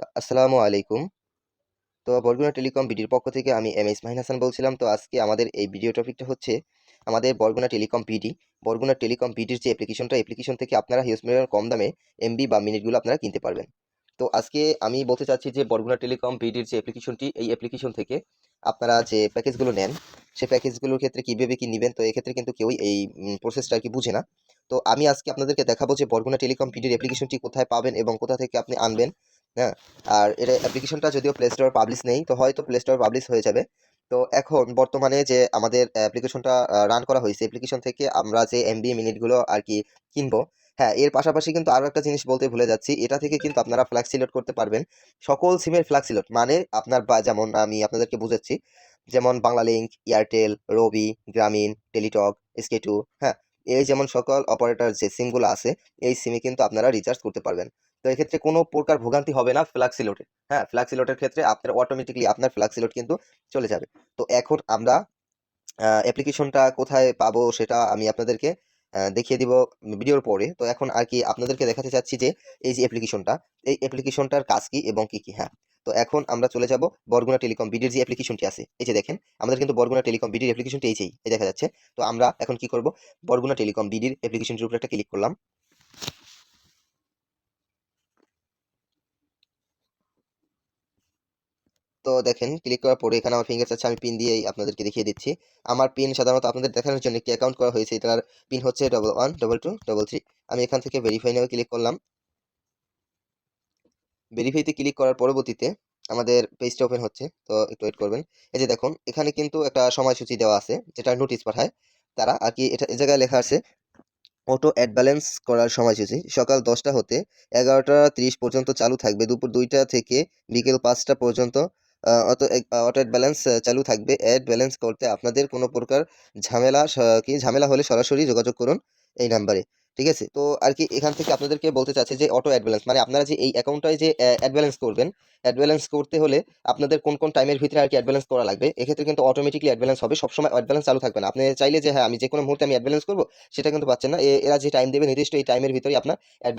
আসসালামু আলাইকুম। তো বরগুনা টেলিকম বিডির পক্ষ থেকে আমি এম এস মাহিন হাসান বলছিলাম। তো আজকে আমাদের এই ভিডিও টপিকটা হচ্ছে আমাদের Barguna telecom BD. Barguna telecom বিডির যে অ্যাপ্লিকেশনটা, অ্যাপ্লিকেশন থেকে আপনারা হিউজ পরিমাণ কম দামে এমবি বা মিনিটগুলো আপনারা কিনতে পারবেন। তো আজকে আমি বলতে চাচ্ছি যে বরগুনা টেলিকম বিডির যে অ্যাপ্লিকেশনটি, এই অ্যাপ্লিকেশন থেকে আপনারা যে প্যাকেজগুলো নেন, সেই প্যাকেজগুলোর ক্ষেত্রে কীভাবে কী নেবেন তো এক্ষেত্রে কিন্তু কেউই এই প্রসেসটা আর কি বুঝে না। তো আমি আজকে আপনাদেরকে দেখাবো যে বরগুনা টেলিকম বিডির অ্যাপ্লিকেশনটি কোথায় পাবেন এবং কোথা থেকে আপনি আনবেন। হ্যাঁ? আর এটা অ্যাপ্লিকেশনটা যদিও প্লে স্টোরে পাবলিশ নেই, তো হয়তো প্লে স্টোরে পাবলিশ হয়ে যাবে। তো এখন বর্তমানে যে আমাদের অ্যাপ্লিকেশনটা রান করা হয়েছে অ্যাপ্লিকেশন থেকে আমরা যে এমবি মিনিটগুলো আর কি কিনবো, হ্যাঁ, এর পাশাপাশি কিন্তু আরও একটা জিনিস বলতে ভুলে যাচ্ছি। এটা থেকে কিন্তু আপনারা ফ্ল্যাক্স সিলেক্ট করতে পারবেন। সকল সিমের ফ্ল্যাক্স সিলেক্ট মানে আপনার বা যেমন আমি আপনাদেরকে বুঝাচ্ছি। যেমন বাংলা লিঙ্ক এয়ারটেল, রবি, গ্রামীণ, টেলিটক, এসকে2, হ্যাঁ? এই যেমন সকল অপারেটর যে সিমগুলো আছে, এই সিমে কিন্তু আপনারা রিচার্জ করতে পারবেন। তো এক্ষেত্রে কোনো প্রকার ভোগান্তি হবে না ফ্ল্যাক্স সিলেক্টে। হ্যাঁ? ফ্ল্যাক্স সিলেক্টের ক্ষেত্রে আপনার অটোমেটিক্যালি আপনার ফ্ল্যাক্স সিলেক্ট কিন্তু চলে যাবে। তো এখন আমরা অ্যাপ্লিকেশনটা কোথায় পাবো সেটা আমি আপনাদেরকে দেখিয়ে দিব ভিডিওর পরে। তো এখন আর কি আপনাদেরকে দেখাতে চাচ্ছি যে এই যে অ্যাপ্লিকেশনটা, এই অ্যাপ্লিকেশনটার কাজ কি এবং কি, কি? হ্যাঁ, তো এখন আমরা চলে যাব বরগুনা টেলিকম বিডির যে অ্যাপ্লিকেশনটি আছে, এই যে দেখেন আমাদের কিন্তু বরগুনা টেলিকম বিডির অ্যাপ্লিকেশনটি এই যেই, এই দেখা যাচ্ছে। তো আমরা এখন কি করব? বরগুনা টেলিকম বিডির অ্যাপ্লিকেশনটির উপরে একটা ক্লিক করলাম। তো দেখেন ক্লিক করার পরে এখানে আমার ফিঙ্গার চাচ্ছে আমি পিন দিয়েই আপনাদেরকে দেখিয়ে দিচ্ছি। আমার পিন সাধারণত আপনাদের দেখানোর জন্য একটি অ্যাকাউন্ট করা হয়েছে। এটার পিন হচ্ছে 111223 আমি এখান থেকে ভেরিফাই নাও ক্লিক করলাম। ভেরিফাইতে ক্লিক করার পরবর্তীতে আমাদের পেজটা ওপেন হচ্ছে। তো একটু ওয়েট করবেন। এই যে দেখুন, এখানে কিন্তু একটা সময়সূচি দেওয়া আছে, যেটা নোটিশ পাঠায় তারা আর কি এটা এ জায়গায় লেখা আছে অটো অ্যাড ব্যালেন্স করার সময়সূচি সকাল ১০টা হতে ১১টা ৩০ পর্যন্ত চালু থাকবে। দুপুর দুইটা থেকে বিকেল পাঁচটা পর্যন্ত এ অটো অ্যাড ব্যালেন্স চালু থাকবে। অ্যাড ব্যালেন্স করতে আপনাদের কোনো প্রকার ঝামেলা কি ঝামেলা হলে সরাসরি যোগাযোগ করুন এই নাম্বারে। ঠিক আছে? তো আর কি এখান থেকে আপনাদেরকে বলতে চাচ্ছি যে অটো অ্যাড মানে আপনারা যে এই অ্যাকাউন্টটায় যে অ্যা অ্যাড ব্যালেন্স করবেন, অ্যাড ব্যালেন্স করতে হলে আপনাদের কোন, কোন টাইমের ভিতরে আরকি অ্যাড ব্যালেন্স করা লাগবে। এক্ষেত্রে কিন্তু অটোমেটিক্যালি অ্যাড হবে। সবসময় অ্যাড চালু থাকবে না। আপনি চাইলে যে হ্যাঁ, আমি যে কোনো মুহূর্তে আমি অ্যাড করব, সেটা কিন্তু পাচ্ছেন না। এরা যে টাইম দেবে নির্দিষ্ট এই টাইমের ভিতরে আপনার অ্যাড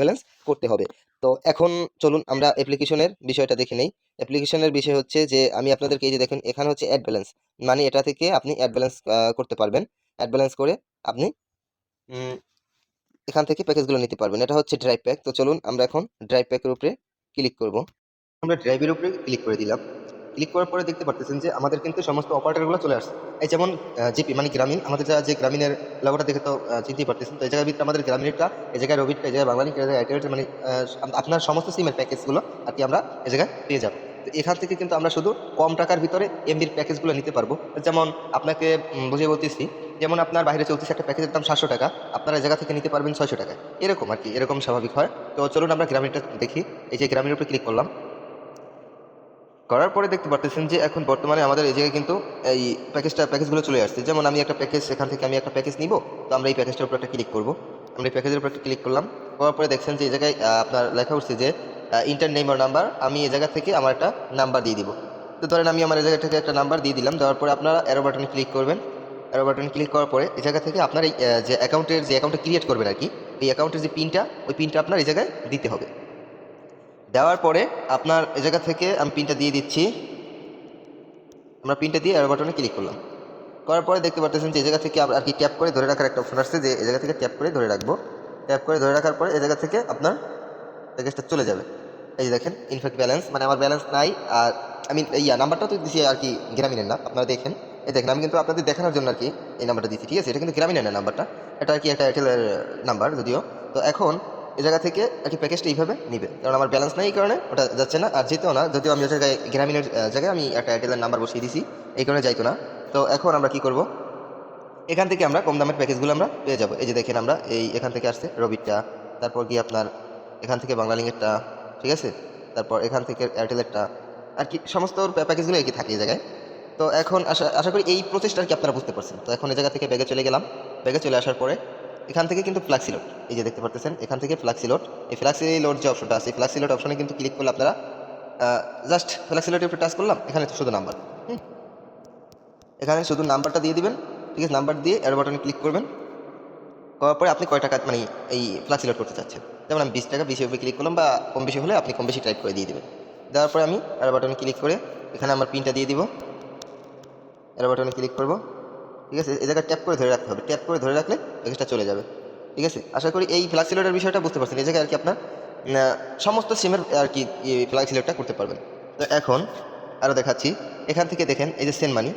করতে হবে। তো এখন চলুন আমরা অ্যাপ্লিকেশনের বিষয়টা দেখে নেই। অ্যাপ্লিকেশনের বিষয় হচ্ছে যে আমি আপনাদেরকে এই যে দেখেন এখানে হচ্ছে অ্যাড। মানে এটা থেকে আপনি অ্যাড করতে পারবেন। অ্যাড করে আপনি এখান থেকে প্যাকেজগুলো নিতে পারবেন। এটা হচ্ছে ড্রাইভ প্যাক। তো চলুন আমরা এখন ড্রাইভ প্যাকের উপরে ক্লিক করব। আমরা ড্রাইভের উপরে ক্লিক করে দিলাম। ক্লিক করার পরে দেখতে পারতেছেন যে আমাদের কিন্তু সমস্ত অপারেটরগুলো চলে আসছে। এই যেমন জিপি মানে গ্রামীণ আমাদের যা যে গ্রামীণের লোগোটা দেখে তো চিনতেই পারতেছেন। তো এই জায়গার ভিতরে আমাদের গ্রামীণেরটা, এই জায়গায় রবিরটা, এই জায়গায় বাংলালিংক, এই জায়গায় এয়ারটেলটা মানে আপনার সমস্ত সিমের প্যাকেজগুলো আরকি আমরা এই জায়গায় পেয়ে যাব। তো এখান থেকে কিন্তু আমরা শুধু কম টাকার ভিতরে এমবির প্যাকেজগুলো নিতে পারব। যেমন আপনাকে বুঝিয়ে বলতেছি, যেমন আপনার বাইরে চলতেছে একটা প্যাকেজের দাম ৳৭০০ আপনারা এই জায়গা থেকে নিতে পারবেন ৳৬০০ এরকম আর কি, এরকম স্বাভাবিক হয়। তো চলুন আমরা গ্রামীণটা দেখি। এই যে গ্রামীণের উপরে ক্লিক করলাম। করার পরে দেখতে পারতেছেন যে এখন বর্তমানে আমাদের এই জায়গায় কিন্তু এই প্যাকেজটা, প্যাকেজগুলো চলে আসছে। যেমন আমি একটা প্যাকেজ, এখান থেকে আমি একটা প্যাকেজ নিবো। তো আমরা এই প্যাকেজটার উপর একটা ক্লিক করব। আমরা এই প্যাকেজের উপর একটা ক্লিক করলাম। করার পরে দেখছেন যে এই জায়গায় আপনার লেখা উঠছে যে ইন্টার নেম নাম্বার। আমি এই জায়গা থেকে আমার একটা নাম্বার দিয়ে দিব। তো ধরেন আমি আমার এই জায়গা থেকে একটা নাম্বার দিয়ে দিলাম। দেওয়ার পরে আপনারা অ্যারো বাটনে ক্লিক করবেন। অ্যারো বাটনে ক্লিক করার পরে এই জায়গা থেকে আপনার এই যে অ্যাকাউন্টের যে অ্যাকাউন্টটা ক্রিয়েট করবেন আর কি এই অ্যাকাউন্টের যে পিনটা, ওই পিনটা আপনার এই জায়গায় দিতে হবে। দেওয়ার পরে আপনার এই জায়গা থেকে আমি পিনটা দিয়ে দিচ্ছি। আমরা পিনটা দিয়ে অ্যারো বাটনে ক্লিক করলাম। করার পরে দেখতে পারতেছেন যে জায়গা থেকে আর কি ট্যাপ করে ধরে রাখার একটা অপশন আসছে যে এই জায়গা থেকে ট্যাপ করে ধরে রাখব। ট্যাপ করে ধরে রাখার পরে এই জায়গা থেকে আপনার প্যাকেজটা চলে যাবে। এই যে দেখেন ইনফ্যাক্ট ব্যালেন্স মানে আমার ব্যালেন্স নাই আর আমি ইয়া নাম্বারটা তো দিচ্ছি আর কি গ্রামীণের না। আপনারা দেখেন। এই দেখেন আমি কিন্তু আপনাদের দেখানোর জন্য আর কি এই নাম্বারটা দিচ্ছি। ঠিক আছে? এটা কিন্তু গ্রামীণের নাম্বারটা। এটা আর কি একটা এয়ারটেলের নাম্বার যদিও। তো এখন এই জায়গা থেকে আরকি প্যাকেজটা এইভাবে নিবে। কারণ আমার ব্যালেন্স নেই এই কারণে ওটা যাচ্ছে না। আর যেতেও না। যদিও আমি ওই জায়গায় গ্রামীণের জায়গায় আমি একটা এয়ারটেলের নাম্বার বসিয়ে দিছি। এই কারণে যাইতো না। তো এখন আমরা কি করব? এখান থেকে আমরা কম দামের প্যাকেজগুলো আমরা পেয়ে যাব এই যে দেখেন আমরা এই এখান থেকে আসছে রবিরটা, তারপর গিয়ে আপনার এখান থেকে বাংলালিংকেরটা, ঠিক আছে? তারপর এখান থেকে এয়ারটেলেরটা আর কি সমস্ত প্যা প্যাকেজগুলো একই থাকে এই জায়গায়। তো এখন আশা আশা করি এই প্রসেসটা আরকি আপনারা বুঝতে পারছেন। তো এখন এই জায়গা থেকে ব্যাগে চলে গেলাম। ব্যাগে চলে আসার পরে এখান থেকে কিন্তু ফ্ল্যাক্সি লোড এই যে দেখতে পারতেছেন, এখান থেকে ফ্ল্যাক্সি লোড এই ফ্ল্যাক্সি লোড যে অপশনটা আছে ফ্ল্যাক্সি লোড অপশনে কিন্তু ক্লিক করলে আপনারা জাস্ট ফ্ল্যাক্সি লোডের উপরে টাচ করলাম, এখানে শুধু নাম্বার হুম? এখানে শুধু নাম্বারটা দিয়ে দিবেন, ঠিক আছে নাম্বার দিয়ে অ্যারো বাটনে ক্লিক করবেন করার পরে আপনি কয় টাকা মানে এই ফ্ল্যাক্সি লোড করতে চাচ্ছেন যেমন আমি বিশ টাকা বিশের উপরে ক্লিক করলাম বা কম বেশি হলে আপনি কম বেশি টাইপ করে দিয়ে দেবেন দেওয়ার পরে আমি এর বাটনে ক্লিক করে এখানে আমার পিনটা দিয়ে দিব এর বাটনে ক্লিক করব। ঠিক আছে? এই জায়গায় ট্যাপ করে ধরে রাখতে হবে। ট্যাপ করে ধরে রাখলে প্যাকেজটা চলে যাবে। ঠিক আছে? আশা করি এই ফ্ল্যাক্স সিলেটের বিষয়টা বুঝতে পারছেন। এই জায়গায় আর কি আপনার সমস্ত সিমের আর কি ফ্ল্যাক্স সিলেটটা করতে পারবেন। তো এখন আরও দেখাচ্ছি। এখান থেকে দেখেন, এই যে সেন্ড মানি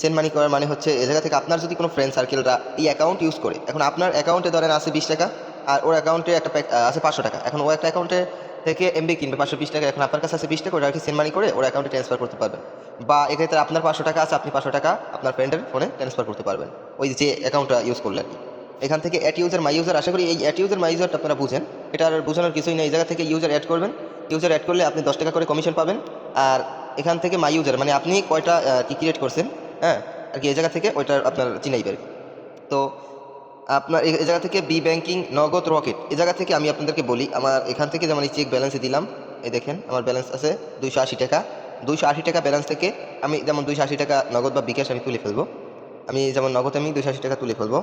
সেন্ড মানি করার মানে হচ্ছে এই জায়গা থেকে আপনার যদি কোনো ফ্রেন্ড সার্কেলরা এই অ্যাকাউন্ট ইউজ করে, এখন আপনার অ্যাকাউন্টে ধরেন আছে বিশ টাকা, আর ওর অ্যাকাউন্টে একটা আছে পাঁচশো টাকা। এখন ও একটা অ্যাকাউন্টে থেকে এমবি কিনবে, পাঁচশো বিশ টাকা। এখন আপনার কাছে আছে বিশ টাকা, ওটা আর কি সেন্ড মানি করে ওর অ্যাকাউন্টে ট্রান্সফার করতে পারবেন। বা এক্ষেত্রে আপনার পাঁচশো টাকা আছে, আপনি পাঁচশো টাকা আপনার ফ্রেন্ডের ফোনে ট্রান্সফার করতে পারবেন। ওই যে অ্যাকাউন্টটা ইউজ করলে এখান থেকে অ্যাট ইউজার মাই ইউজার আশা করি এই অ্যাট ইউজার মাই ইউজারটা আপনারা বুঝেন। এটা আর বোঝানোর কিছুই নেই। এই জায়গা থেকে ইউজার অ্যাড করবেন। ইউজার অ্যাড করলে আপনি দশ টাকা করে কমিশন পাবেন। আর এখান থেকে মাই ইউজার মানে আপনি কয়টা কি ক্রিয়েট করছেন হ্যাঁ? আর কি এই জায়গা থেকে ওইটা আপনার চিনাইবে তো আপনার এই জায়গা থেকে বি ব্যাংকিং নগদ রকেট এই জায়গা থেকে আমি আপনাদেরকে বলি, আমার এখান থেকে যেমন চেক ব্যালেন্সে দিলাম, এই দেখেন আমার ব্যালেন্স আছে দুইশো আশি টাকা। দুইশো আশি টাকা ব্যালেন্স থেকে আমি যেমন দুইশো আশি টাকা নগদ বা বিকাশ আমি তুলে ফেলব। আমি যেমন নগদ আমি দুইশো আশি টাকা তুলে ফেলব।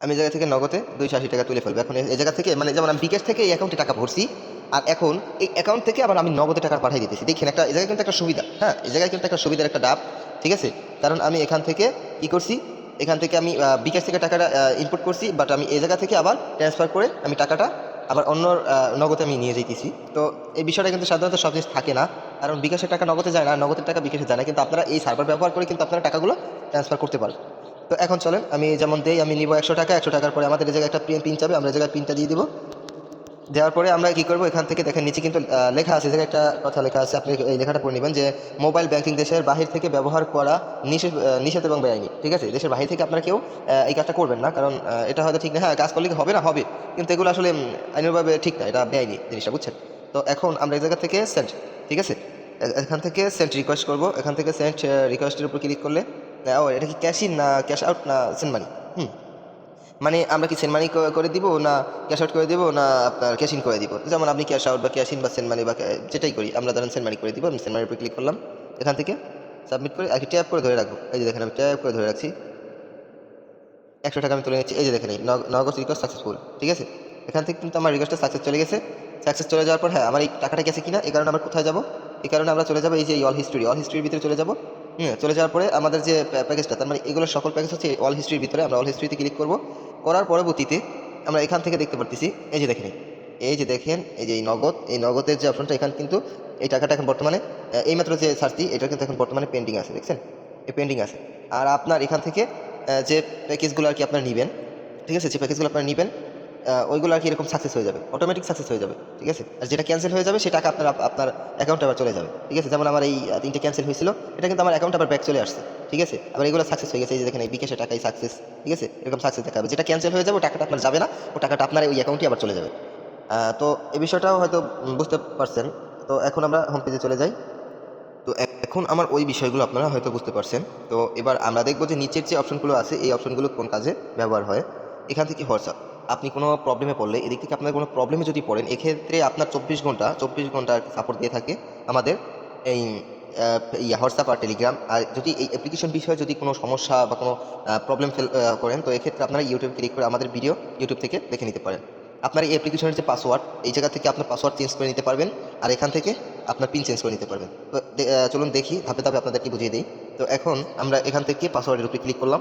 আমি জায়গা থেকে নগদে দুইশো আশি টাকা তুলে ফেলব। এখন এই জায়গা থেকে মানে যেমন আমি বিকাশ থেকে এই অ্যাকাউন্টে টাকা ভরছি আর এখন এই অ্যাকাউন্ট থেকে আবার আমি নগদে টাকা পাঠিয়ে দিতেছি। দেখেন একটা, এই জায়গায় কিন্তু একটা সুবিধা হ্যাঁ এই জায়গায় কিন্তু একটা সুবিধার একটা ডাব, ঠিক আছে? কারণ আমি এখান থেকে কি করছি? এখান থেকে আমি বিকাশ থেকে টাকাটা ইনপুট করছি বাট আমি এই জায়গা থেকে আবার ট্রান্সফার করে আমি টাকাটা আবার অন্য নগদে আমি নিয়ে যেতেছি তো এই বিষয়টা কিন্তু সাধারণত সব জিনিস থাকে না, কারণ বিকাশের টাকা নগদে যায় না, নগদের টাকা বিকাশে যায় না, কিন্তু আপনারা এই সার্ভার ব্যবহার করে কিন্তু আপনারা টাকাগুলো ট্রান্সফার করতে পারেন। তো এখন চলেন, আমি যেমন দেই, আমি নিব একশো টাকা, একশো টাকার পরে আমাদের এই জায়গায় একটা পিন চাবে, আমরা এই জায়গায় পিনটা দিয়ে দিব। দেওয়ার পরে আমরা কি করব? এখান থেকে দেখেন, নিচে কিন্তু লেখা আছে জায়গায় একটা কথা লেখা আছে, আপনি এই লেখাটা পড়ে নেবেন যে মোবাইল ব্যাংকিং দেশের বাহির থেকে ব্যবহার করা নিষেধ নিষেধ এবং বেআইনি, ঠিক আছে? দেশের বাহির থেকে আপনারা কেউ এই কাজটা করবেন না, কারণ এটা হয়তো ঠিক না হ্যাঁ কাজ করলে হবে না? হবে। কিন্তু এগুলো আসলে আইনিভাবে ঠিক না, এটা বেআইনি জিনিসটা, বুঝছেন? তো এখন আমরা এই জায়গা থেকে সেন্ট ঠিক আছে? এখান থেকে সেন্ট রিকোয়েস্ট করব, এখান থেকে সেন্ট রিকোয়েস্টের উপর ক্লিক করলে ও, এটা কি ক্যাশ ইন না ক্যাশ আউট না সেন্ট মানি হুম। মানে আমরা কি সেন্ড মানি করে দিব না ক্যাশ আউট করে দিব না আপনার ক্যাশ ইন করে দিব? যেমন আপনি ক্যাশ আউট বা ক্যাশ ইন বা সেন্ড মানি বা যেটাই করি, আমরা ধরেন সেন্ড মানি করে দিব, আমি সেন্ড মানির উপর ক্লিক করলাম, এখান থেকে সাবমিট করে আর কি ট্যাপ করে ধরে রাখব। এই যে দেখেন আমি ট্যাপ করে ধরে রাখছি। একশো টাকা আমি তুলে নিচ্ছি, এই যে দেখেন নগদ রিকোয়েস্ট সাকসেসফুল ঠিক আছে? এখান থেকে কিন্তু আমার রিকোয়েস্টটা সাকসেস চলে গেছে। সাকসেস চলে যাওয়ার পর হ্যাঁ আমার এই টাকাটা গেছে কিনা, এই কারণে আমরা কোথায় যাব? এই কারণে আমরা চলে যাব এই যে অল হিস্ট্রি অল হিস্ট্রির ভিতরে চলে যাব। চলে যাওয়ার পরে আমাদের যে প্যাকেজটা তার মানে এগুলো সকল প্যাকেজ হচ্ছে অল হিস্ট্রির ভিতরে আমরা অল হিস্ট্রিতে ক্লিক করব। করার পরবর্তীতে আমরা এখান থেকে দেখতে পারতেছি, এই যে দেখেন, এই যে দেখেন, এই যে এই নগদ, এই নগদের যে অপশনটা, এখানে কিন্তু এই টাকাটা এখন বর্তমানে এই এইমাত্র যে সার্চটি এটা কিন্তু এখন বর্তমানে পেন্ডিং আছে, দেখছেন? এই পেন্ডিং আছে। আর আপনার এখান থেকে যে প্যাকেজগুলো আর কি আপনার নেবেন, ঠিক আছে? যে প্যাকেজগুলো আপনারা নেবেন ওইগুলো আর কি এরকম সাকসেস হয়ে যাবে অটোমেটিক সাকসেস হয়ে যাবে, ঠিক আছে? আর যেটা ক্যান্সেল হয়ে যাবে সে টাকা আপনার আপনার অ্যাকাউন্টে আবার চলে যাবে, ঠিক আছে? যেমন আমার এই তিনটে ক্যান্সেল হয়েছিল, এটা কিন্তু আমার অ্যাকাউন্ট আবার ব্যাক চলে আসছে, ঠিক আছে? আবার এগুলো সাকসেস হয়ে গেছে, এই যে দেখেন এই বিকাশে টাকাই সাকসেস ঠিক আছে? এরকম সাকসেস দেখাবে যেটা ক্যান্সেল হয়ে যাবে ও টাকাটা আপনার যাবে না ও টাকাটা আপনার ওই অ্যাকাউন্টে আবার চলে যাবে। তো এই বিষয়টাও হয়তো বুঝতে পারছেন। তো এখন আমরা হোম পেজে চলে যাই। তো এখন আমার ওই বিষয়গুলো আপনারা হয়তো বুঝতে পারছেন। তো এবার আমরা দেখব যে নিচের যে অপশনগুলো আছে, এই অপশনগুলো কোন কাজে ব্যবহার হয়। এখান থেকে হোয়াটসঅ্যাপ। আপনি কোনো প্রবলেমে পড়লে, এদিক থেকে আপনার কোনো প্রবলেমে যদি পড়েন, এক্ষেত্রে আপনার চব্বিশ ঘণ্টা চব্বিশ ঘণ্টা সাপোর্ট দিয়ে থাকে আমাদের এই ইয়া হোয়াটসঅ্যাপ আর টেলিগ্রাম আর যদি এই অ্যাপ্লিকেশন বিষয়ে যদি কোনো সমস্যা বা কোনো প্রবলেম ফেল করেন, তো এক্ষেত্রে আপনারা ইউটিউব ক্লিক করে আমাদের ভিডিও ইউটিউব থেকে দেখে নিতে পারেন। আপনার এই অ্যাপ্লিকেশনের যে পাসওয়ার্ড এই জায়গা থেকে আপনার পাসওয়ার্ড চেঞ্জ করে নিতে পারবেন, আর এখান থেকে আপনার পিন চেঞ্জ করে নিতে পারবেন। তো চলুন দেখি, ধাপে ধাপে আপনাদেরকে বুঝিয়ে দিই। তো এখন আমরা এখান থেকে পাসওয়ার্ডের উপরে ক্লিক করলাম।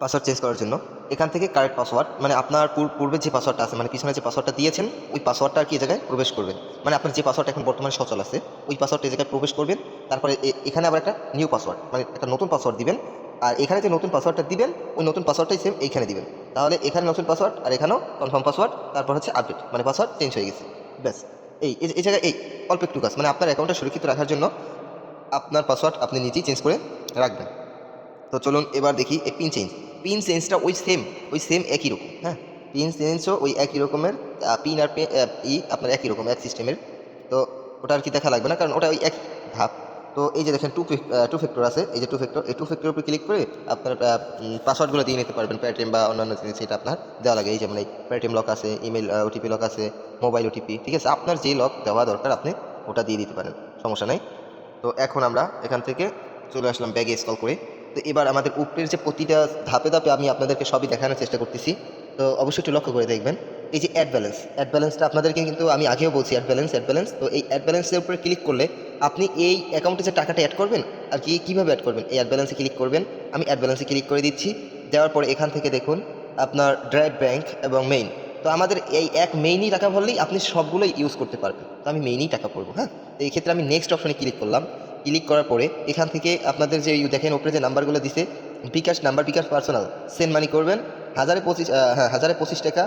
পাসওয়ার্ড চেঞ্জ করার জন্য, এখান থেকে কারেক্ট পাসওয়ার্ড মানে আপনার পূর- পূর্বে যে পাসওয়ার্ডটা আছে মানে পিছনে যে পাসওয়ার্ডটা দিয়েছেন, ওই পাসওয়ার্ডটা আর কি জায়গায় প্রবেশ করবেন। মানে আপনার যে পাসওয়ার্ডটা এখন বর্তমানে সচল আছে, ওই পাসওয়ার্ডটা জায়গায় প্রবেশ করবেন, তারপরে এ- এখানে আবার একটা নিউ পাসওয়ার্ড মানে একটা নতুন পাসওয়ার্ড দিবেন, আর এখানে যে নতুন পাসওয়ার্ডটা দিবেন, ওই নতুন পাসওয়ার্ডটাই সেম এইখানে দিবেন। তাহলে এখানে নতুন পাসওয়ার্ড আর এখানেও কনফার্ম পাসওয়ার্ড তারপর হচ্ছে আপডেট মানে পাসওয়ার্ড চেঞ্জ হয়ে গেছে। ব্যাস, এই, এই- জায়গায় এই, অল্প একটু কাজ মানে আপনার অ্যাকাউন্টটা সুরক্ষিত রাখার জন্য আপনার পাসওয়ার্ড আপনি নিজেই চেঞ্জ করে রাখবেন। তো চলুন এবার দেখি এই পিন চেঞ্জ পিন চেঞ্জটা ওই সেম ওই সেম একই রকম হ্যাঁ? পিন চেঞ্জও ওই একই রকমের পিন আর ই আপনার একই রকম, এক সিস্টেমের তো ওটা আর কি দেখা লাগবে না, কারণ ওটা ওই এক ধাপ। তো এই যে দেখেন টু টু ফ্যাক্টর আছে, এই যে টু ফ্যাক্টর এই টু ফ্যাক্টরের উপর ক্লিক করে আপনার পাসওয়ার্ডগুলো দিয়ে নিতে পারবেন পেটিএম বা অন্যান্য জিনিস এটা আপনার দেওয়া লাগে। এই যেমন এই পেটিএম লক আছে ইমেল ওটিপি লক আছে মোবাইল ওটিপি ঠিক আছে? আপনার যে লক দেওয়া দরকার, আপনি ওটা দিয়ে দিতে পারেন, সমস্যা নেই। তো এখন আমরা এখান থেকে চলে আসলাম ব্যাগে ইনস্টল করে। তো এবার আমাদের উপরের যে প্রতিটা ধাপে ধাপে আমি আপনাদেরকে সবই দেখানোর চেষ্টা করতেছি। তো অবশ্যই একটু লক্ষ্য করে দেখবেন। এই যে অ্যাড ব্যালেন্স অ্যাড ব্যালেন্সটা আপনাদেরকে কিন্তু আমি আগেও বলছি অ্যাড ব্যালেন্স অ্যাড ব্যালেন্স তো এই অ্যাড ব্যালেন্সের উপরে ক্লিক করলে আপনি এই অ্যাকাউন্টে যে টাকাটা অ্যাড করবেন, আর কি কীভাবে অ্যাড করবেন, এই অ্যাড ব্যালেন্সে ক্লিক করবেন। আমি অ্যাড ব্যালেন্সে ক্লিক করে দিচ্ছি। দেওয়ার পরে এখান থেকে দেখুন আপনার ড্রাইভ ব্যাংক এবং মেইন তো আমাদের এই এক মেইনই টাকা ভরলেই আপনি সবগুলোই ইউজ করতে পারবেন। তো আমি মেইনই টাকা পড়ব হ্যাঁ? তো এই ক্ষেত্রে আমি নেক্সট অপশনে ক্লিক করলাম। ক্লিক করার পরে এখান থেকে আপনাদের যে দেখেন, ওপরে যে নাম্বারগুলো দিছে, bKash number, bKash personal send money করবেন, হাজারে পঁচিশ হ্যাঁ হাজারে পঁচিশ টাকা,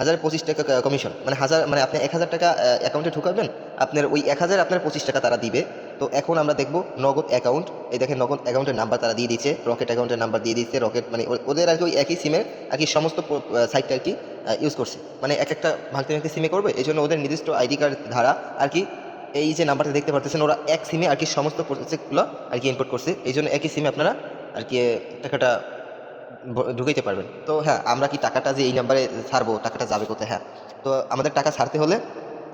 হাজারে পঁচিশ টাকা কমিশন মানে হাজার মানে আপনি এক হাজার টাকা অ্যাকাউন্টে ঢুকাবেন, আপনার ওই এক হাজার আপনার পঁচিশ টাকা তারা দিবে। তো এখন আমরা দেখব নগদ অ্যাকাউন্ট এই দেখেন নগদ অ্যাকাউন্টের নাম্বার তারা দিয়ে দিচ্ছে রকেট অ্যাকাউন্টের নাম্বার দিয়ে দিচ্ছে রকেট মানে ওদের আর কি ওই একই সিমের আর কি সমস্ত সাইটটা আর কি ইউজ করছে। মানে এক একটা ভাঙতে ভাঙতে সিমে করবে এই জন্য ওদের নির্দিষ্ট আইডি কার্ড ধারা আর কি এই যে নাম্বারটা দেখতে পারতেছেন, ওরা এক সিমে আর কি সমস্ত প্রসেসগুলো আর কি ইনপুট করছে। এই জন্য একই সিমে আপনারা আর কি টাকাটা ঢুকাইতে পারবেন। তো হ্যাঁ আমরা কি টাকাটা যে এই নাম্বারে ছাড়বো, টাকাটা যাবে কোথায়? হ্যাঁ। তো আমাদের টাকা ছাড়তে হলে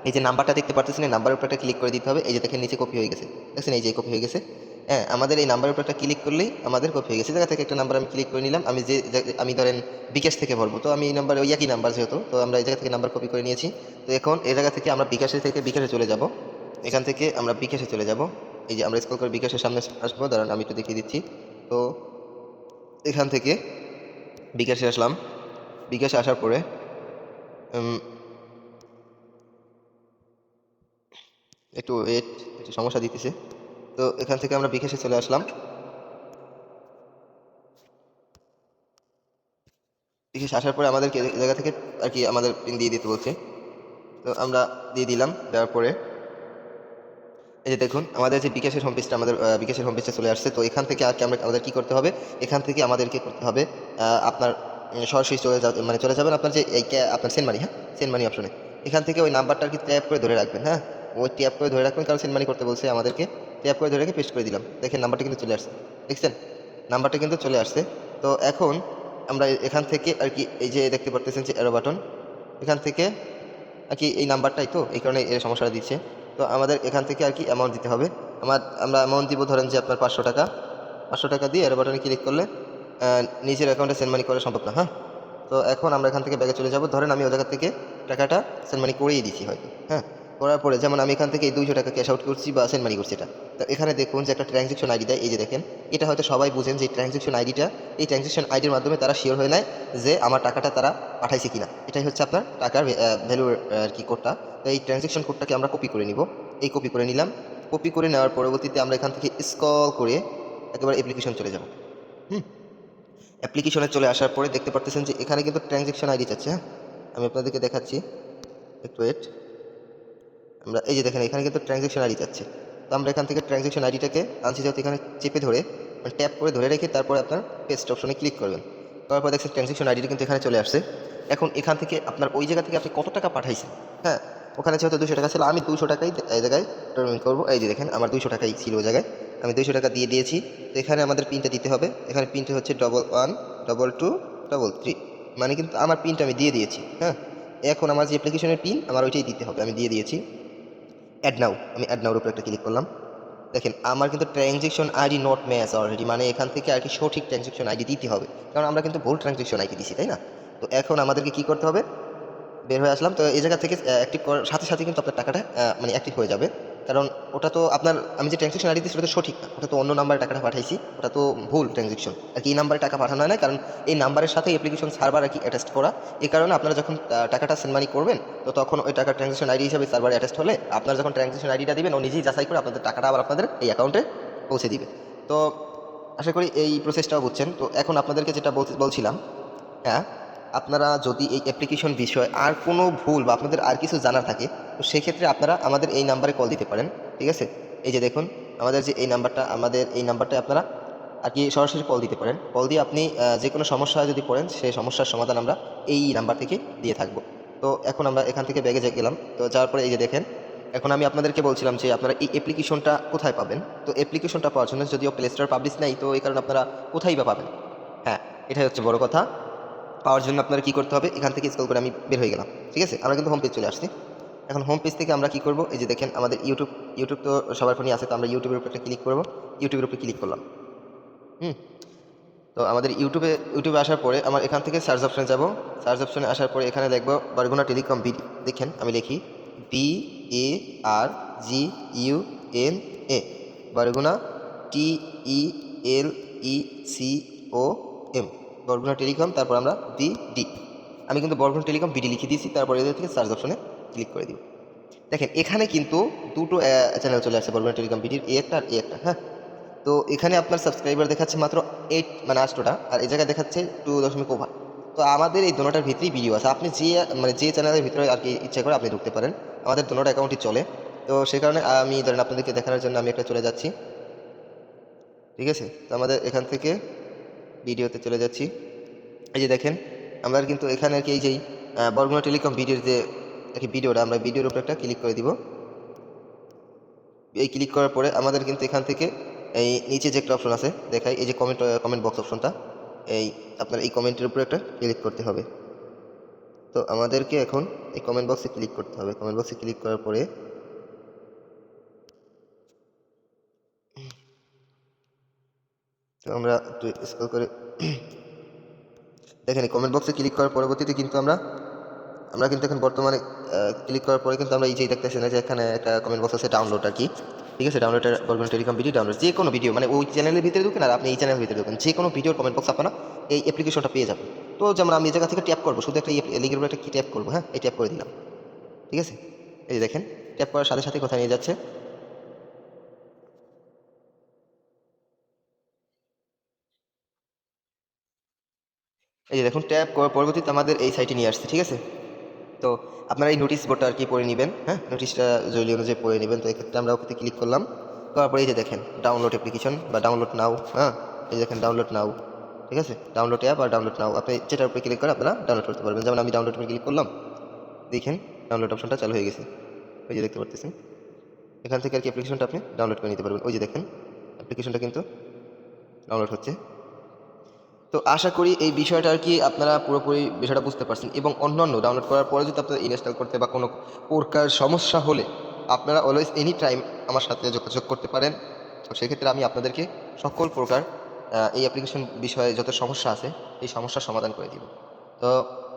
এই যে নাম্বারটা দেখতে পারতেছেন, এই নাম্বারের উপর ক্লিক করে দিতে হবে। এই যে দেখেন, নিচে কপি হয়ে গেছে। দেখছেন, এই যে কপি হয়ে গেছে। হ্যাঁ আমাদের এই নাম্বারের উপর একটা ক্লিক করলেই আমাদের কপি হয়ে গেছে। জায়গা থেকে একটা নাম্বার আমি ক্লিক করে নিলাম। আমি যে আমি ধরেন বিকাশ থেকে ভরবো তো আমি এই নাম্বার ওই একই নাম্বার যেহেতু, তো আমরা এই জায়গা থেকে নাম্বার কপি করে নিয়েছি। তো এখন এই জায়গা থেকে আমরা বিকাশে থেকে বিকাশে চলে যাব। এখান থেকে আমরা বিকাশে চলে যাব। এই যে আমরা স্কল করে বিকাশের সামনে আসব। দাঁড়ান, আমি একটু দেখিয়ে দিচ্ছি। তো এখান থেকে বিকাশে আসলাম। বিকাশে আসার পরে একটু ওয়েট একটু সমস্যা দিতেছে। তো এখান থেকে আমরা বিকাশে চলে আসলাম। বিকাশে আসার পরে আমাদেরকে জায়গা থেকে আর কি আমাদের পিন দিয়ে দিতে বলছে। তো আমরা দিয়ে দিলাম, দেওয়ার পরে এই যে দেখুন, আমাদের যে বিকাশের হোম পেজটা আমাদের বিকাশের হোম পেজটা চলে আসছে, তো এখান থেকে আর আমরা, আমাদের কী করতে হবে? এখান থেকে আমাদেরকে করতে হবে আপনার সরাসরি চলে যাবে মানে চলে যাবেন আপনার যে, এই আপনার সেন্ড মানি হ্যাঁ? সেন্ড মানি অপশনে এখান থেকে ওই নাম্বারটা আর কি ট্যাপ করে ধরে রাখবেন হ্যাঁ? ওই ট্যাপ করে ধরে রাখবেন, কারণ সেন্ড মানি করতে বলছে আমাদেরকে। ট্যাপ করে ধরে রেখে পেস্ট করে দিলাম। দেখেন নাম্বারটা কিন্তু চলে আসছে, দেখছেন? নাম্বারটা কিন্তু চলে আসছে। তো এখন আমরা এখান থেকে আর কি, এই যে দেখতে পারতেছেন যে এরো বাটন এখান থেকে আর কি এই নাম্বারটাই তো, এই কারণে এর সমস্যাটা দিচ্ছে। তো আমাদের এখান থেকে আর কি অ্যামাউন্ট দিতে হবে। আমার, আমরা অ্যামাউন্ট দিব ধরেন যে আপনার পাঁচশো টাকা। পাঁচশো টাকা দিয়ে এরো বাটনে ক্লিক করলে নিজের অ্যাকাউন্টে সেন্ড মানি করা সম্ভব না হ্যাঁ? তো এখন আমরা এখান থেকে ব্যাগে চলে যাব। ধরেন আমি জায়গা থেকে টাকাটা সেন্ড মানি করেই দিচ্ছি হয়তো হ্যাঁ? করার পরে যেমন আমি এখান থেকে এই দুইশো টাকা ক্যাশ আউট করছি বা সেন্ড মানি করছি এটা। তো এখানে দেখুন যে একটা ট্রানজেকশন আইডি দেয়, এই যে দেখেন, এটা হয়তো সবাই বুঝেন যে ট্রানজেকশন আইডিটা এই ট্রানজেকশন আইডির মাধ্যমে তারা শিওর হয়ে নেয় যে আমার টাকাটা তারা পাঠাইছে কিনা। এটাই হচ্ছে আপনার টাকার ভ্যালুর আর কি কোডটা তো এই ট্রানজেকশন কোডটাকে আমরা কপি করে নিব। এই কপি করে নিলাম। কপি করে নেওয়ার পরবর্তীতে আমরা এখান থেকে স্কল করে একেবারে অ্যাপ্লিকেশন চলে যাব। হুম। অ্যাপ্লিকেশনে চলে আসার পরে দেখতে পারতেছেন যে এখানে কিন্তু ট্রানজেকশন আইডি চাচ্ছে হ্যাঁ? আমি আপনাদেরকে দেখাচ্ছি। একটু ওয়েট আমরা, এই যে দেখেন, এখানে কিন্তু ট্রানজেকশন আইডি যাচ্ছে। তো আমরা এখান থেকে ট্রানজেকশন আইডিটাকে আনছি যাতে এখানে চেপে ধরে মানে ট্যাপ করে ধরে রেখে তারপরে আপনার পেস্ট অপশনে ক্লিক করবেন। তারপর দেখছেন ট্রানজেকশন আইডিটা কিন্তু এখানে চলে আসছে। এখন এখান থেকে আপনার ওই জায়গা থেকে আপনি কত টাকা পাঠাইছেন? হ্যাঁ ওখানে যেহেতু দুশো টাকা ছিল, আমি দুশো টাকাই এই জায়গায় পেমেন্ট করব। এই যে দেখেন, আমার দুশো টাকাই ছিল ওই জায়গায়। আমি দুশো টাকা দিয়ে দিয়েছি। তো এখানে আমাদের পিনটা দিতে হবে। এখানে পিনটা হচ্ছে double one double two double three মানে কিন্তু আমার পিনটা আমি দিয়ে দিয়েছি হ্যাঁ। এখন আমার যে অ্যাপ্লিকেশনের পিন আমার ওইটাই দিতে হবে। আমি দিয়ে দিয়েছি। অ্যাড নাও আমি অ্যাড নাওর উপর একটা ক্লিক করলাম। দেখেন, আমার কিন্তু transaction ID not match already মানে এখান থেকে আর কি সঠিক ট্রানজেকশন আইডি দিতে হবে। কারণ আমরা কিন্তু ভুল ট্রানজেকশন আইডি দিছি, তাই না? তো এখন আমাদেরকে কি করতে হবে? বের হয়ে আসলাম, তো এই জায়গা থেকে অ্যাক্টিভ করার সাথে সাথে কিন্তু আপনার টাকাটা মানে অ্যাক্টিভ হয়ে যাবে। কারণ ওটা তো আপনার, আমি যে ট্রানজেকশন আইডি ওটা তো সঠিক না। ওটা তো অন্য নাম্বারে টাকাটা পাঠাইছি, ওটা তো ভুল ট্রানজেকশন আর কি এই নাম্বারে টাকা পাঠানো হয় না, কারণ এই নাম্বারের সাথে অ্যাপ্লিকেশন সার্ভার আর কি অ্যাটাচ করা। এই কারণে আপনারা যখন টাকাটা সেন্ড মানি করবেন, তো তখন ওই টাকা ট্রানজেকশন আইডি হিসাবে সার্ভার অ্যাটাচ হলে আপনারা যখন ট্রানজেকশন আইডিটা দিবেন, ও নিজেই যাচাই করে আপনাদের টাকাটা আবার আপনাদের এই অ্যাকাউন্টে পৌঁছে দিবে। তো আশা করি এই প্রসেসটাও বুঝছেন। তো এখন আপনাদেরকে যেটা বলছিলাম হ্যাঁ আপনারা যদি এই অ্যাপ্লিকেশন বিষয়ে আর কোনো ভুল বা আপনাদের আর কিছু জানার থাকে তো সেক্ষেত্রে আপনারা আমাদের এই নাম্বারে কল দিতে পারেন, ঠিক আছে? এই যে দেখুন, আমাদের যে এই নাম্বারটা, আমাদের এই নাম্বারটা আপনারা আর কি সরাসরি কল দিতে পারেন। কল দিয়ে আপনি যে কোনো সমস্যা যদি পড়েন, সেই সমস্যার সমাধান আমরা এই নাম্বার থেকে দিয়ে থাকব। তো এখন আমরা এখান থেকে ব্যাগে গেলাম, তো যাওয়ার পরে এই যে দেখেন, এখন আমি আপনাদেরকে বলছিলাম যে আপনারা এই অ্যাপ্লিকেশনটা কোথায় পাবেন? তো অ্যাপ্লিকেশনটা পাওয়ার জন্য যদিও প্লে স্টোর পাবলিশ নেই, তো এই কারণে আপনারা কোথায় বা পাবেন? হ্যাঁ এটাই হচ্ছে বড় কথা। পাওয়ার জন্য আপনারা কী করতে হবে? এখান থেকে স্কল করে আমি বের হয়ে গেলাম, ঠিক আছে? আমরা কিন্তু হোম পেজ চলে আসছি। এখন হোম পেজ থেকে আমরা কী করব? এই যে দেখেন, আমাদের ইউটিউব ইউটিউব তো সবার ফোনই আছে, তো আমরা ইউটিউবের উপর একটা ক্লিক করব। ইউটিউবের উপরে ক্লিক করলাম। হুম। তো আমাদের ইউটিউবে ইউটিউবে আসার পরে আমার এখান থেকে সার্চ অপশানে যাব। সার্চ অপশানে আসার পরে এখানে দেখব বারগুনা টেলিকম বিডি দেখেন, আমি লিখি B A R G U N A Barguna T E L E C O M Barguna telecom তারপর আমরা বি ডি আমি কিন্তু বরগুনা টেলিকম বিডি লিখে দিয়েছি, তারপরে এদের থেকে সার্চ অপশনে ক্লিক করে দিব। দেখেন, এখানে কিন্তু দুটো চ্যানেল চলে আসছে বরগুনা টেলিকম বিডির এ একটা আর এ একটা হ্যাঁ? তো এখানে আপনার সাবস্ক্রাইবার দেখাচ্ছে মাত্র এইট মানে আটশোটা, আর এই জায়গায় দেখাচ্ছে টু দশমিক ওভার তো আমাদের এই দোনোটার ভিতরেই ভিডিও আছে। আপনি যে মানে যে চ্যানেলের ভিতরে আর কি ইচ্ছা করে আপনি ঢুকতে পারেন। আমাদের দোনোটা অ্যাকাউন্টই চলে। তো সেই কারণে আমি, ধরেন আপনাদেরকে দেখানোর জন্য আমি একটা চলে যাচ্ছি। ঠিক আছে? তো আমাদের এখান থেকে ভিডিওতে চলে যাচ্ছি। এই যে দেখেন, আমরা কিন্তু এখানে আর কি এই যেই বরগুনা টেলিকম ভিডিওর যে আর কি ভিডিওটা আমরা ভিডিওর উপর একটা ক্লিক করে দিব। এই ক্লিক করার পরে আমাদের কিন্তু এখান থেকে এই নিচে যে একটা অপশন আছে, দেখাই, এই যে কমেন্ট কমেন্ট বক্স অপশনটা এই আপনার এই কমেন্টের উপরে একটা ক্লিক করতে হবে। তো আমাদেরকে এখন এই কমেন্ট বক্সে ক্লিক করতে হবে। কমেন্ট বক্সে ক্লিক করার পরে তো আমরা একটু স্ক্রল করে, দেখেন কমেন্ট বক্সে ক্লিক করার পরবর্তীতে কিন্তু আমরা আমরা কিন্তু এখন বর্তমানে ক্লিক করার পরে কিন্তু আমরা এই যে দেখতেছি না যে এখানে একটা কমেন্ট বক্স আছে ডাউনলোড আর কি। ঠিক আছে ডাউনলোডের বলবেন টেলিকম ভিডিও ডাউনলোড যে কোনো ভিডিও মানে ওই চ্যানেলের ভিতরে ঢুকেন আর আপনি এই চ্যানেলের ভিতরে ঢুকেন, যে কোনো ভিডিওর কমেন্ট বক্স আপনারা এই অ্যাপ্লিকেশনটা পেয়ে যাবেন। তো যেমন আমি এই জায়গা থেকে ট্যাপ করব, শুধু একটা লিঙ্কের উপরে একটা কি ট্যাপ করব হ্যাঁ এই ট্যাপ করে দিলাম। ঠিক আছে? এই দেখেন ট্যাপ করার সাথে সাথে কোথায় নিয়ে যাচ্ছে। এই যে দেখুন ট্যাপ করার পরবর্তীতে আমাদের এই সাইটে নিয়ে আসছে, ঠিক আছে? তো আপনারা এই নোটিশ বোর্ডটা আর কি পড়ে নেবেন হ্যাঁ? নোটিশটা জরুরি অনুযায়ী পড়ে নেবেন। তো এক্ষেত্রে আমরা ওখানে ক্লিক করলাম। করার পরে এই যে দেখেন ডাউনলোড অ্যাপ্লিকেশন বা ডাউনলোড নাও হ্যাঁ? এই দেখেন ডাউনলোড নাও ঠিক আছে? ডাউনলোড অ্যাপ আর ডাউনলোড নাও আপনি যেটার উপরে ক্লিক করে আপনারা ডাউনলোড করতে পারবেন। যেমন আমি ডাউনলোড ক্লিক করলাম, দেখেন ডাউনলোড অপশনটা চালু হয়ে গেছে। ওই যে দেখতে পারতেছেন। এখান থেকে আর কি অ্যাপ্লিকেশনটা আপনি ডাউনলোড করে নিতে পারবেন। ওই যে দেখেন অ্যাপ্লিকেশনটা কিন্তু ডাউনলোড হচ্ছে। তো আশা করি এই বিষয়টা আর কি আপনারা পুরোপুরি বিষয়টা বুঝতে পারছেন এবং অন্যান্য ডাউনলোড করার পরে যদি আপনারা ইনস্টল করতে বা কোনো প্রকার সমস্যা হলে আপনারা অলওয়েজ এনি টাইম আমার সাথে যোগাযোগ করতে পারেন। তো সেক্ষেত্রে আমি আপনাদেরকে সকল প্রকার এই অ্যাপ্লিকেশন বিষয়ে যত সমস্যা আছে, এই সমস্যার সমাধান করে দিব। তো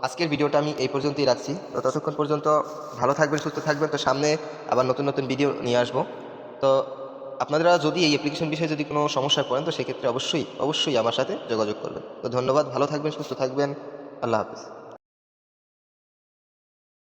আজকের ভিডিওটা আমি এই পর্যন্তই রাখছি। তো ততক্ষণ পর্যন্ত ভালো থাকবেন, সুস্থ থাকবেন। তো সামনে আবার নতুন নতুন ভিডিও নিয়ে আসব। তো আপনারা যদি এই অ্যাপ্লিকেশন বিষয়ে যদি কোনো সমস্যা করেন, তো সেক্ষেত্রে অবশ্যই অবশ্যই আমার সাথে যোগাযোগ করবেন। তো ধন্যবাদ, ভালো থাকবেন, সুস্থ থাকবেন। আল্লাহ হাফিজ।